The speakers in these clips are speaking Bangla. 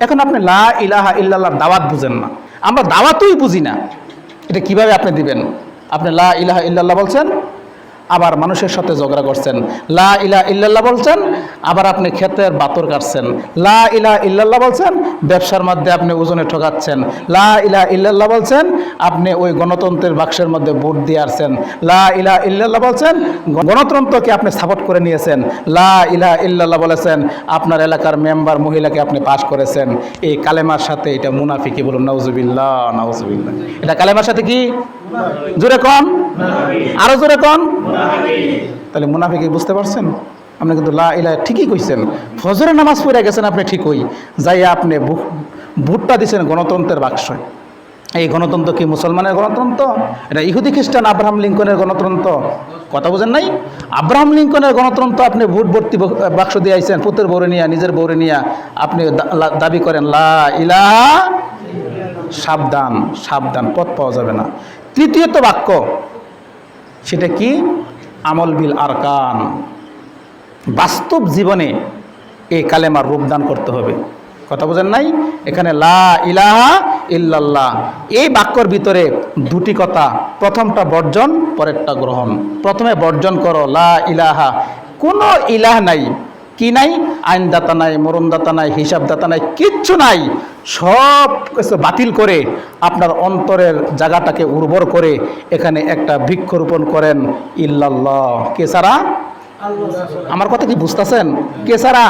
এখন আপনি লা ইলাহা ইল্লাল্লাহ দাওয়াত বুঝেন না। আমরা দাওয়াতই বুঝি না। এটা কীভাবে আপনি দিবেন? আপনি লা ইলাহা ইল্লাল্লাহ বলছেন? আবার মানুষের সাথে ঝগড়া করছেন। লা ইলা ইল্লাল্লাহ বলছেন, আবার আপনি ক্ষেতের বাতর কাটছেন। লা ইলা ইল্লাল্লাহ বলছেন, ব্যবসার মধ্যে আপনি ওজনে ঠকাচ্ছেন। লা ইলা ইল্লাল্লাহ বলছেন, আপনি ওই গণতন্ত্রের বাক্সের মধ্যে ভোট দিয়ে আসছেন। লা ইলা ইল্লাল্লাহ বলছেন গণতন্ত্রকে আপনি সাপোর্ট করে নিয়েছেন। লা ইলা ইল্লাল্লাহ বলেছেন, আপনার এলাকার মেম্বার মহিলাকে আপনি পাশ করেছেন। এই কালেমার সাথে এটা মুনাফিকি বলুন, নাউজুবিল্লাহ নাউজুবিল্লাহ। এটা কালেমার সাথে কি? জোরে কন। আরও জোরে কন। তাহলে মুনাফিকি বুঝতে পারছেন? আপনি কিন্তু লা ইলা ঠিকই কইছেন। ফজরের নামাজ পড়ে গেছেন আপনি ঠিকই যাই আপনি ভোটটা দিছেন গণতন্ত্রের বাক্সয় এই গণতন্ত্র কি মুসলমানের গণতন্ত্র? এটা ইহুদি, খ্রিস্টান, আব্রাহাম লিঙ্কনের গণতন্ত্র? কথা বোঝেন নাই? আব্রাহাম লিঙ্কনের গণতন্ত্র আপনি ভোট ভর্তি বাক্স দিয়ে আইছেন, পুতের বউরে নিয়ে, নিজের বউরে নিয়ে। আপনি দাবি করেন, লা ইলা সাবধান সাবধান, পথ পাওয়া যাবে না। তৃতীয়ত বাক্য, সেটা কি? আমল বিল আরকান। বাস্তব জীবনে এই কালেমার রূপদান করতে হবে। কথা বোঝেন নাই? এখানে লা ইলাহা ইল্লাল্লাহ। এই বাক্যর ভিতরে দুটি কথা। প্রথমটা বর্জন, পরেরটা গ্রহণ। প্রথমে বর্জন করো লা ইলাহা। কোনো ইলাহ নাই। কি নাই? আইনদাতা নাই, মরণদাতা নাই, হিসাবদাতা নাই, কিচ্ছু নাই। সব কিছু বাতিল করে আপনার অন্তরের জায়গাটাকে উর্বর করে এখানে একটা বৃক্ষরোপণ করেন ইল্লাল্লাহ। কে ছাড়া আমার কথা কি বুঝতেছেন? কে ছাড়া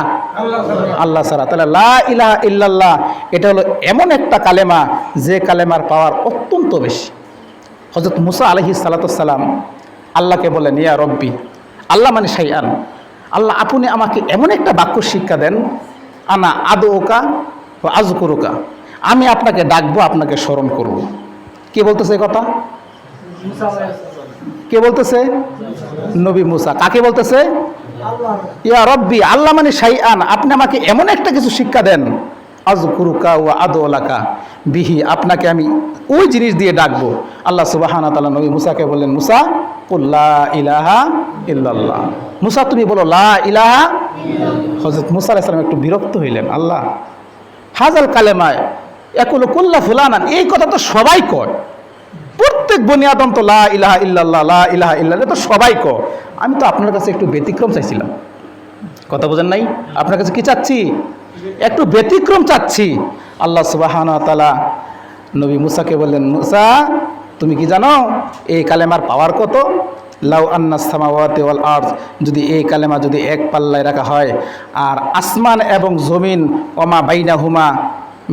আল্লাহ সারা। তাহলে লা ইলাহা ইল্লাল্লাহ, এটা হলো এমন একটা কালেমা, যে কালেমার পাওয়ার অত্যন্ত বেশি। হজরত মুসা আলহি সালাতাম আল্লাহকে বলেন, ইয়া রব্বি, আল্লাহ মানে সাইয়ান আল্লাহ আপনি আমাকে এমন একটা বাক্য শিক্ষা দেন আনা আদৌকা ও আজকুরুকা আমি আপনাকে ডাকবো আপনাকে স্মরণ করব। কে বলতেছে কথা? কে বলতেছে? নবী মুসা। কাকে বলতেছে? ইয়া রব্বি আল্লাহ মানে আন আপনি আমাকে এমন একটা কিছু শিক্ষা দেন আজ কুরুকা ও আদোলাকা বিহি, আপনাকে আমি ওই জিনিস দিয়ে ডাকবো। আল্লাহ সুবাহানা তালা নবী মুসাকে বললেন, মুসা কুল্লা ইলাহা ইল্লাল্লাহ। মুসা, তুমি বলো, লা ইলাহা হজরত মুসা আলাইসালাম একটু বিরক্ত হইলেন, আল্লাহ হাজাল কালেমায় একুল কুল্লা ফুলানান। এই কথা তো সবাই কয়। প্রত্যেক বনি আদম তো লা ইলাহা ইল্লাল্লাহ, লা ইলাহা ইল্লাল্লাহ তো সবাই ক আমি তো আপনার কাছে একটু ব্যতিক্রম চাইছিলাম। কথা বোঝেন নাই? আপনার কাছে কি চাচ্ছি? একটু ব্যতিক্রম চাচ্ছি। আল্লাহ সুবাহানা তালা নবী মুসাকে বললেন, মুসা, তুমি কি জানো এই কালেমার পাওয়ার কত? লাউ আন্না সামাওয়াতে ওয়াল আর্থ যদি এই কালেমা যদি এক পাল্লায় রাখা হয়, আর আসমান এবং জমিন অমা বাইনা হুমা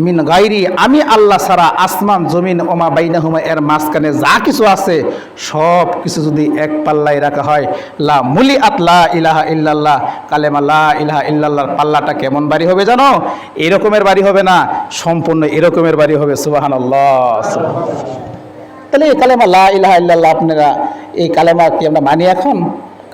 মিন গাইরি, আমি আল্লাহ সারা আসমান, জমিন, ওমা বাইনা হুমা এর মাঝখানে যা কিছু আছে, সব কিছু যদি এক পাল্লায় রাখা হয়, লা মুলি আতলা ইলাহা ইল্লাল্লাহ, কালেমা লা ইলাহা ইল্লাল্লাহর পাল্লাটা কেমন বাড়ি হবে জানো? এরকমের বাড়ি হবে না, সম্পূর্ণ এরকমের বাড়ি হবে সুবাহান তাহলে এই কালেমা লা ইলাহা ইল্লাল্লাহ আপনারা, এই কালেমা কি আমরা মানি এখন?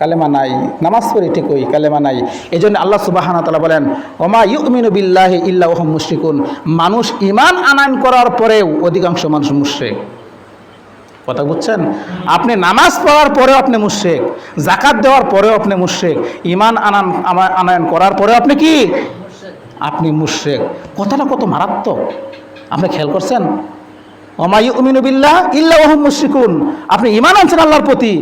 কালেমা নাই, নামাজ পড়ি ঠিকই, কালেমা নাই। এই জন্য আল্লাহ সুবাহানা তালা বলেন, ওমা ইউমিনু বিল্লাহি ইল্লা ওহম মুশরিকুন। মানুষ ইমান আনায়ন করার পরেও অধিকাংশ মানুষ মুশ্রেক। কথা বুঝছেন? আপনি নামাজ পড়ার পরেও আপনি মুশ্রেক জাকাত দেওয়ার পরেও আপনি মুশ্রেক ইমান আনান আনায়ন করার পরেও আপনি কি? আপনি মুশ্রেক। কথাটা কত মারাত্মক। আপনি খেয়াল করছেন? ওমাই উমিনুবিল্লাহ ইল্লা ওহম মুশরিকুন। আপনি ইমান আনছেন আল্লাহর প্রতি।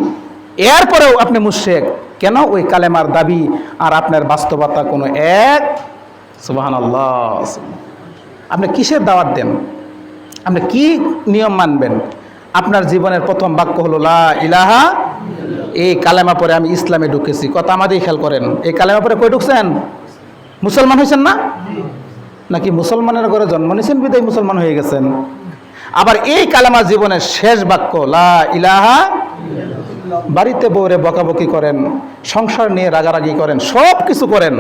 এরপরেও আপনি মুশ্রেক। কেন? ওই কালেমার দাবি আর আপনার বাস্তবতা কোনো এক? সুবাহান আল্লাহ আপনি কিসের দাওয়াত দেন? আপনি কি নিয়ম মানবেন? আপনার জীবনের প্রথম বাক্য হলো, লা ইলাহা এই কালেমা পরে আমি ইসলামে ঢুকেছি। কথা আমাদেরই খেয়াল করেন। এই কালেমা পরে কই ঢুকছেন? মুসলমান হয়েছেন না? নাকি মুসলমানের ঘরে জন্ম নিয়েছেন, বিদায় মুসলমান হয়ে গেছেন? আবার এই কালেমা জীবনের শেষ বাক্য, লা ইলাহা বাড়িতে বউরে বকাবকি করেন, সংসার নিয়ে রাগারাগি করেন, সব কিছু করেন।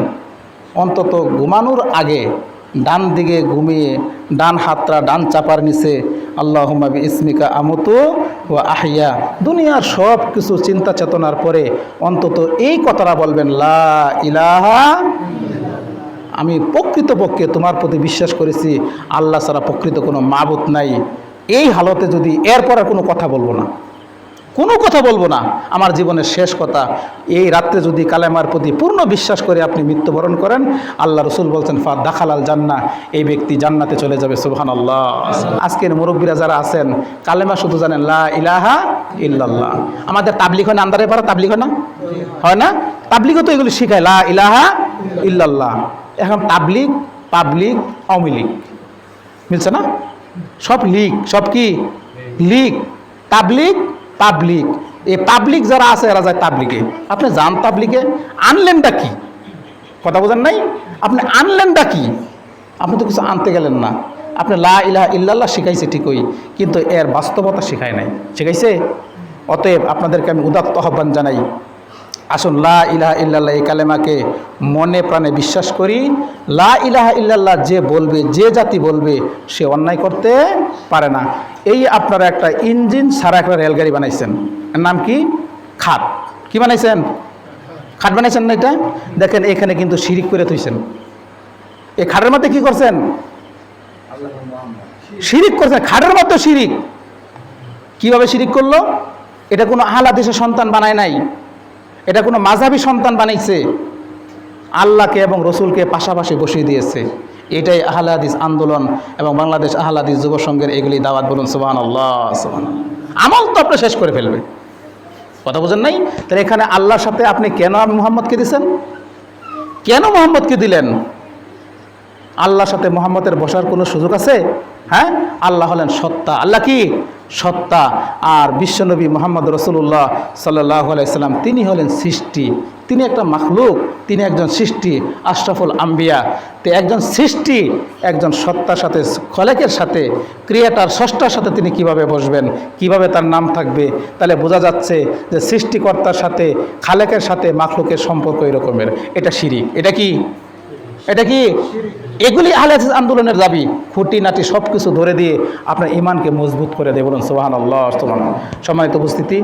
অন্তত ঘুমানোর আগে ডান দিকে ঘুমিয়ে, ডান হাতটা ডান চাপার নিচে আল্লাহ হুমাবি ইসমিকা আমতু ও আহিয়া দুনিয়ার সব কিছু চিন্তা চেতনার পরে অন্তত এই কথাটা বলবেন, লা ইলাহা আমি প্রকৃতপক্ষে তোমার প্রতি বিশ্বাস করেছি, আল্লাহ ছাড়া প্রকৃত কোনো মাবুত নাই। এই হালতে যদি এরপর কোনো কথা বলব না। কোনো কথা বলব না। আমার জীবনের শেষ কথা, এই রাত্রে যদি কালেমার প্রতি পূর্ণ বিশ্বাস করে আপনি মৃত্যুবরণ করেন, আল্লাহ রসুল বলছেন, ফা দাখালাল জান্না এই ব্যক্তি জান্নাতে চলে যাবে সুবহান আল্লাহ আজকের মুরব্বীরা যারা আছেন, কালেমা শুধু জানেন, লা ইলাহা ইল্লাল্লাহ আমাদের তাবলিক হয় না, আন্দারে পারা তাবলিক হয় না? হয় না? তাবলিগও তো এগুলো শিখায়, লা ইলাহা ইল্লাল্লাহ এখন তাবলিক পাবলিক আওয়ামী লীগ। মিলছে না? সব লিগ, সব কি? লিগ। তাবলিক পাবলিক এই পাবলিক যারা আছে, এরা যায় তাবলিকে আপনি যান তাবলিকে আনলেনটা কি? কথা বোঝেন নাই? আপনি আনলেনটা কি? আপনি তো কিছু আনতে গেলেন না। আপনি লা ইলাহা ইল্লাল্লাহ শিখাইছে ঠিকই, কিন্তু এর বাস্তবতা শিখায় নাই। শিখাইছে? অতএব আপনাদেরকে আমি উদাত্ত আহ্বান জানাই আসুন, লা ইলাহা ইল্লাল্লাহ এই কালেমাকে মনে প্রাণে বিশ্বাস করি। লা ইলাহা ইল্লাল্লাহ যে বলবে, যে জাতি বলবে, সে অন্যায় করতে পারে না। এই আপনারা একটা ইঞ্জিন সারা একটা রেলগাড়ি বানাইছেন। নাম কি? খাট কি বানাইছেন? খাট বানাইছেন না এটা? দেখেন, এখানে কিন্তু শিরিক করে থইছেন। এই খাটের মধ্যে কি করছেন? শিরিক করছেন। খাটের মধ্যে শিরিক। কীভাবে শিরিক করল? এটা কোনো আহলাদেশের সন্তান বানায় নাই। এটা কোনো মাঝাবি সন্তান বানাইছে। আল্লাহকে এবং রসুলকে পাশাপাশি বসিয়ে দিয়েছে। এটাই আহলাদিস আন্দোলন এবং বাংলাদেশ আহলাদিস যুব সংঘের এগুলি দাওয়াত বলুন সুবাহ আল্লাহ সুবহান আমল তো আপনি শেষ করে ফেলবে কথা বোঝেন নাই? তাহলে এখানে আল্লাহর সাথে আপনি কেন মোহাম্মদকে দিছেন? কেন মোহাম্মদকে দিলেন? আল্লাহর সাথে মোহাম্মদের বসার কোনো সুযোগ আছে? হ্যাঁ? আল্লাহ হলেন সত্তা। আল্লাহ কি? সত্তা আর বিশ্বনবী মোহাম্মদ রসুল্লাহ সাল্লাহ আলাইসাল্লাম তিনি হলেন সৃষ্টি। তিনি একটা মাখলুক, তিনি একজন সৃষ্টি, আশরাফুল আম্বিয়া। তো একজন সৃষ্টি, একজন সত্তার সাথে, খলেকের সাথে, ক্রিয়েটার ষষ্ঠার সাথে তিনি কীভাবে বসবেন, কীভাবে তার নাম থাকবে, তাহলে বোঝা যাচ্ছে যে সৃষ্টিকর্তার সাথে, খালেকের সাথে মাখলুকের সম্পর্ক এরকমের। এটা শিরিক। এটা কি? এটা কি? এগুলি আহলে হাদিস আন্দোলনের দাবি। খুঁটি নাটি সব কিছু ধরে দিয়ে আপনার ইমানকে মজবুত করে দেয় বলুন সোহান আল্লাহ সম্মানিত উপস্থিতি।